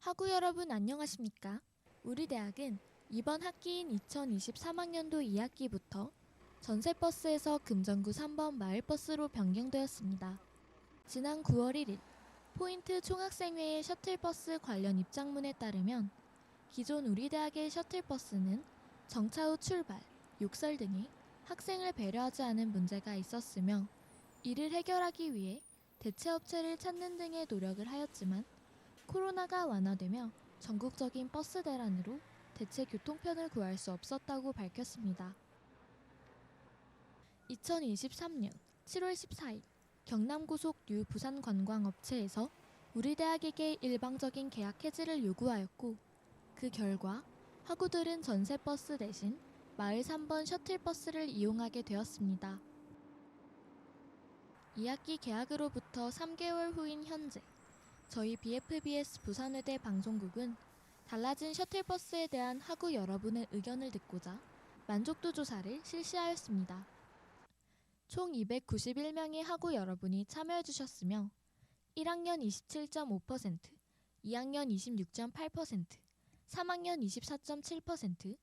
학우 여러분 안녕하십니까? 우리 대학은 이번 학기인 2023학년도 2학기부터 전세버스에서 금정구 3번 마을버스로 변경되었습니다. 지난 9월 1일 포인트 총학생회의 셔틀버스 관련 입장문에 따르면 기존 우리 대학의 셔틀버스는 정차 후 출발, 욕설 등의 학생을 배려하지 않은 문제가 있었으며 이를 해결하기 위해 대체 업체를 찾는 등의 노력을 하였지만 코로나가 완화되며 전국적인 버스 대란으로 대체 교통편을 구할 수 없었다고 밝혔습니다. 2023년 7월 14일 경남고속 뉴 부산관광업체에서 우리 대학에게 일방적인 계약 해지를 요구하였고 그 결과 학우들은 전세버스 대신 마을 3번 셔틀버스를 이용하게 되었습니다. 2학기 계약으로부터 3개월 후인 현재 저희 BFBS 부산의대 방송국은 달라진 셔틀버스에 대한 학우 여러분의 의견을 듣고자 만족도 조사를 실시하였습니다. 총 291명의 학우 여러분이 참여해 주셨으며 1학년 27.5%, 2학년 26.8%, 3학년 24.7%,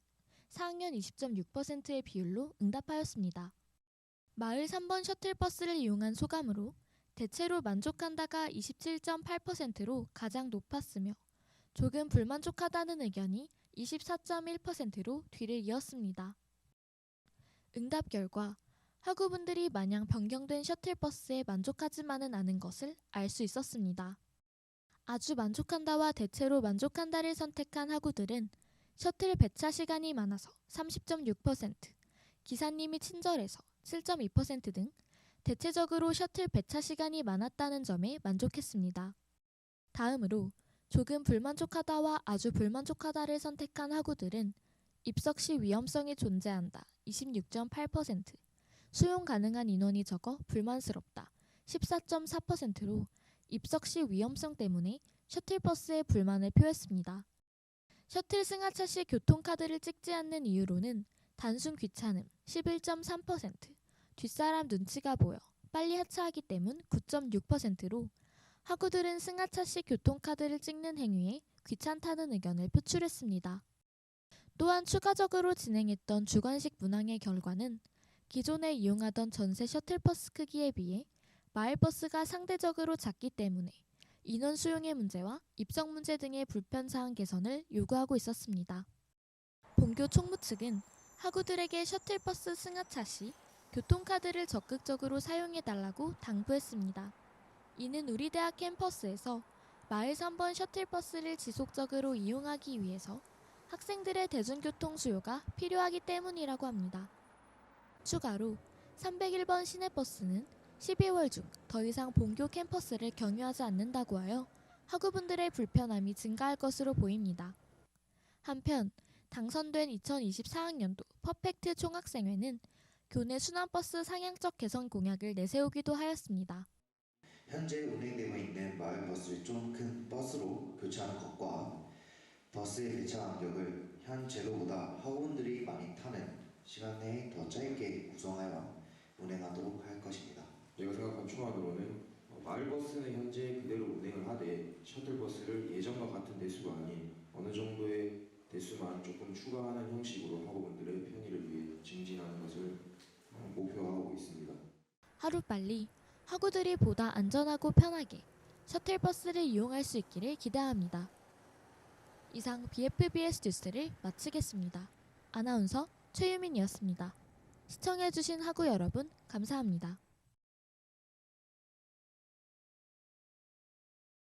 4학년 20.6%의 비율로 응답하였습니다. 마을 3번 셔틀버스를 이용한 소감으로 대체로 만족한다가 27.8%로 가장 높았으며 조금 불만족하다는 의견이 24.1%로 뒤를 이었습니다. 응답 결과 학우분들이 마냥 변경된 셔틀버스에 만족하지만은 않은 것을 알 수 있었습니다. 아주 만족한다와 대체로 만족한다를 선택한 학우들은 셔틀 배차 시간이 많아서 30.6%, 기사님이 친절해서 7.2%등 대체적으로 셔틀 배차 시간이 많았다는 점에 만족했습니다. 다음으로 조금 불만족하다와 아주 불만족하다를 선택한 학우들은 입석 시 위험성이 존재한다 26.8%, 수용 가능한 인원이 적어 불만스럽다 14.4%로 입석 시 위험성 때문에 셔틀버스에 불만을 표했습니다. 셔틀 승하차 시 교통카드를 찍지 않는 이유로는 단순 귀찮음 11.3%, 뒷사람 눈치가 보여 빨리 하차하기 때문 9.6%로 학우들은 승하차 시 교통카드를 찍는 행위에 귀찮다는 의견을 표출했습니다. 또한 추가적으로 진행했던 주관식 문항의 결과는 기존에 이용하던 전세 셔틀버스 크기에 비해 마을버스가 상대적으로 작기 때문에 인원 수용의 문제와 입성 문제 등의 불편 사항 개선을 요구하고 있었습니다. 본교 총무 측은 학우들에게 셔틀버스 승하차 시 교통카드를 적극적으로 사용해 달라고 당부했습니다. 이는 우리 대학 캠퍼스에서 마을 3번 셔틀버스를 지속적으로 이용하기 위해서 학생들의 대중교통 수요가 필요하기 때문이라고 합니다. 추가로 301번 시내버스는 12월 중 더 이상 본교 캠퍼스를 경유하지 않는다고 하여 학우분들의 불편함이 증가할 것으로 보입니다. 한편 당선된 2024학년도 퍼펙트 총학생회는 교내 순환버스 상향적 개선 공약을 내세우기도 하였습니다. 현재 운행되고 있는 마을버스를 좀 큰 버스로 교체하는 것과 버스의 배차 간격을 현 제도보다 학우분들이 많이 타는 시간 내에 더 짧게 구성하여 운행하도록 할 것입니다. 제가 생각한 어, 마을버스는 현재 그대로 운행을 하되 셔틀버스를 예전과 같은 대수가 아닌 어느 정도의 대수만 조금 추가하는 형식으로 학우분들의 편의를 위해 증진하는 것을 어, 목표하고 있습니다. 하루빨리 학우들이 보다 안전하고 편하게 셔틀버스를 이용할 수 있기를 기대합니다. 이상 BFBS 뉴스를 마치겠습니다. 아나운서 최유민이었습니다. 시청해주신 학우 여러분 감사합니다.